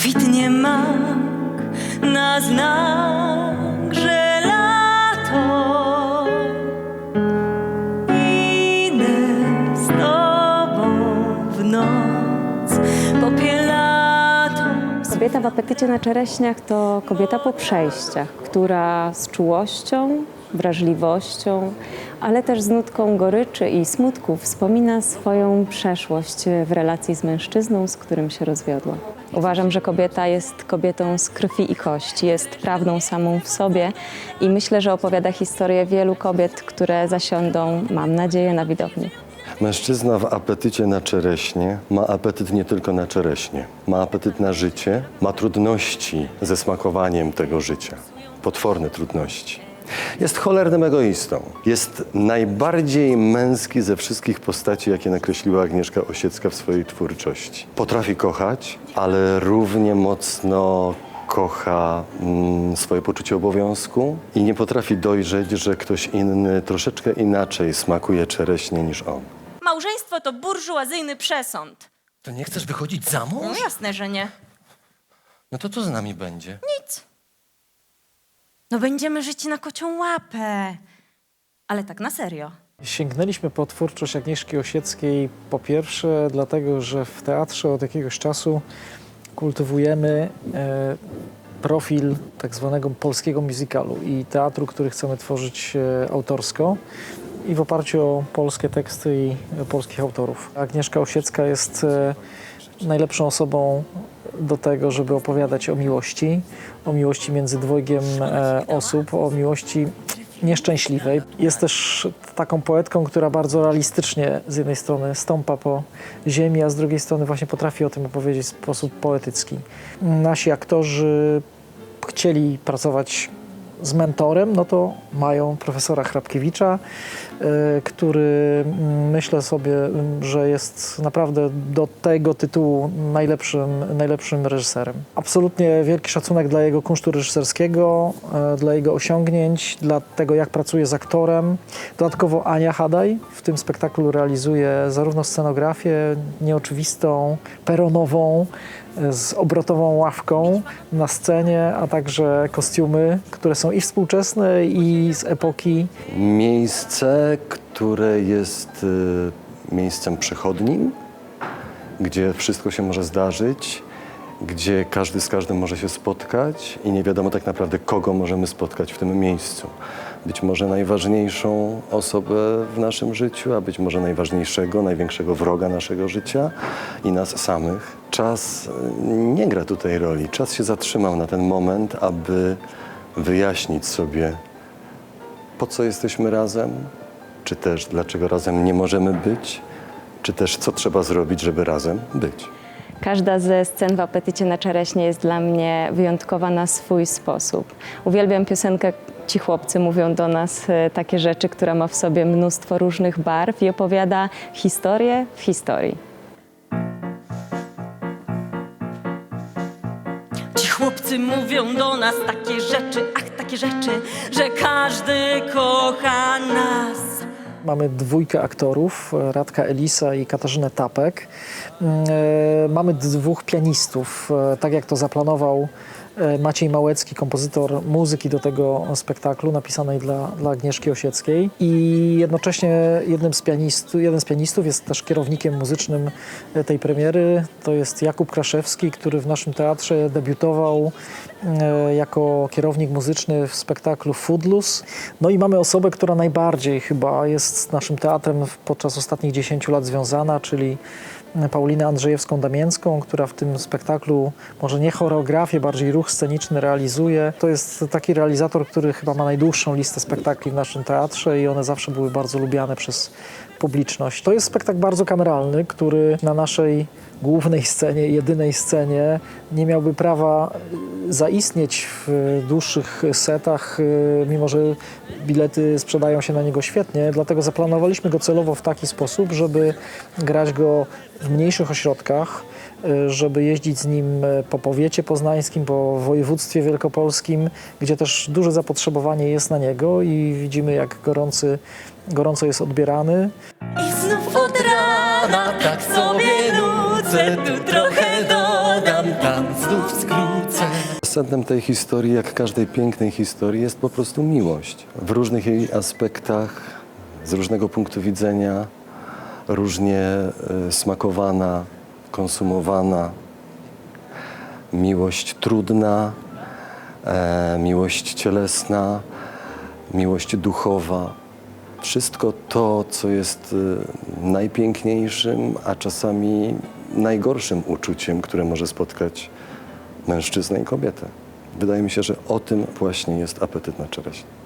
kwitnie mak na znak, że lato. Idę z tobą w noc popielatą. Kobieta w apetycie na czereśniach to kobieta po przejściach, która z czułością, wrażliwością, ale też z nutką goryczy i smutku wspomina swoją przeszłość w relacji z mężczyzną, z którym się rozwiodła. Uważam, że kobieta jest kobietą z krwi i kości, jest prawdą samą w sobie i myślę, że opowiada historię wielu kobiet, które zasiądą, mam nadzieję, na widowni. Mężczyzna w apetycie na czereśnie ma apetyt nie tylko na czereśnie. Ma apetyt na życie, ma trudności ze smakowaniem tego życia. Potworne trudności. Jest cholernym egoistą. Jest najbardziej męski ze wszystkich postaci, jakie nakreśliła Agnieszka Osiecka w swojej twórczości. Potrafi kochać, ale równie mocno kocha mm, swoje poczucie obowiązku i nie potrafi dojrzeć, że ktoś inny troszeczkę inaczej smakuje czereśnie niż on. Małżeństwo to burżuazyjny przesąd. To nie chcesz wychodzić za No mąż? jasne, że nie. No to co z nami będzie? No będziemy żyć na kocią łapę. Ale tak na serio. Sięgnęliśmy po twórczość Agnieszki Osieckiej po pierwsze dlatego, że w teatrze od jakiegoś czasu kultywujemy e, profil tak zwanego polskiego musicalu i teatru, który chcemy tworzyć e, autorsko i w oparciu o polskie teksty i e, polskich autorów. Agnieszka Osiecka jest e, najlepszą osobą do tego, żeby opowiadać o miłości, o miłości między dwojgiem e, osób, o miłości nieszczęśliwej. Jest też taką poetką, która bardzo realistycznie z jednej strony stąpa po ziemi, a z drugiej strony właśnie potrafi o tym opowiedzieć w sposób poetycki. Nasi aktorzy chcieli pracować z mentorem, no to mają profesora Hrabkiewicza, y, który mm, myślę sobie, mm, że jest naprawdę do tego tytułu najlepszym, najlepszym reżyserem. Absolutnie wielki szacunek dla jego kunsztu reżyserskiego, y, dla jego osiągnięć, dla tego jak pracuje z aktorem. Dodatkowo Ania Hadaj w tym spektaklu realizuje zarówno scenografię nieoczywistą, peronową, z obrotową ławką na scenie, a także kostiumy, które są i współczesne, i z epoki Miejsce, które jest y, miejscem przechodnim, gdzie wszystko się może zdarzyć, gdzie każdy z każdym może się spotkać i nie wiadomo tak naprawdę, kogo możemy spotkać w tym miejscu. Być może najważniejszą osobę w naszym życiu, a być może najważniejszego, największego wroga naszego życia i nas samych. Czas nie gra tutaj roli. Czas się zatrzymał na ten moment, aby wyjaśnić sobie, po co jesteśmy razem, czy też dlaczego razem nie możemy być, czy też co trzeba zrobić, żeby razem być. Każda ze scen w apetycie na czereśnie jest dla mnie wyjątkowa na swój sposób. Uwielbiam piosenkę Ci chłopcy mówią do nas e, takie rzeczy, która ma w sobie mnóstwo różnych barw i opowiada historię w historii. Ci chłopcy mówią do nas takie rzeczy, ach, takie rzeczy, że każdy kocha nas. Mamy dwójkę aktorów, Radka Elisa i Katarzynę Tapek. Mm, e, Mamy dwóch pianistów, e, tak jak to zaplanował Maciej Małecki, kompozytor muzyki do tego spektaklu napisanej dla, dla Agnieszki Osieckiej. I jednocześnie jednym z jeden z pianistów jest też kierownikiem muzycznym e, tej premiery. To jest Jakub Kraszewski, który w naszym teatrze debiutował e, jako kierownik muzyczny w spektaklu Foodlus. No i mamy osobę, która najbardziej chyba jest z naszym teatrem podczas ostatnich 10 lat związana, czyli Paulinę Andrzejewską-Damięcką, która w tym spektaklu może nie choreografię, bardziej ruch sceniczny realizuje. To jest taki realizator, który chyba ma najdłuższą listę spektakli w naszym teatrze i one zawsze były bardzo lubiane przez publiczność. To jest spektakl bardzo kameralny, który na naszej głównej scenie, jedynej scenie nie miałby prawa zaistnieć w dłuższych setach, y, mimo że bilety sprzedają się na niego świetnie. Dlatego zaplanowaliśmy go celowo w taki sposób, żeby grać go w mniejszych ośrodkach, y, żeby jeździć z nim y, po powiecie poznańskim, po województwie wielkopolskim, gdzie też duże zapotrzebowanie jest na niego i widzimy, jak gorący, gorąco jest odbierany. I znów od rana tak sobie nudzę, tu trochę dodam, tam znów skrócę. Sednem tej historii, jak każdej pięknej historii, jest po prostu miłość. W różnych jej aspektach, z różnego punktu widzenia, różnie e, smakowana, konsumowana. Miłość trudna, e, miłość cielesna, miłość duchowa. Wszystko to, co jest e, najpiękniejszym, a czasami najgorszym uczuciem, które może spotkać mężczyznę i kobietę. Wydaje mi się, że o tym właśnie jest apetyt na czereśnie.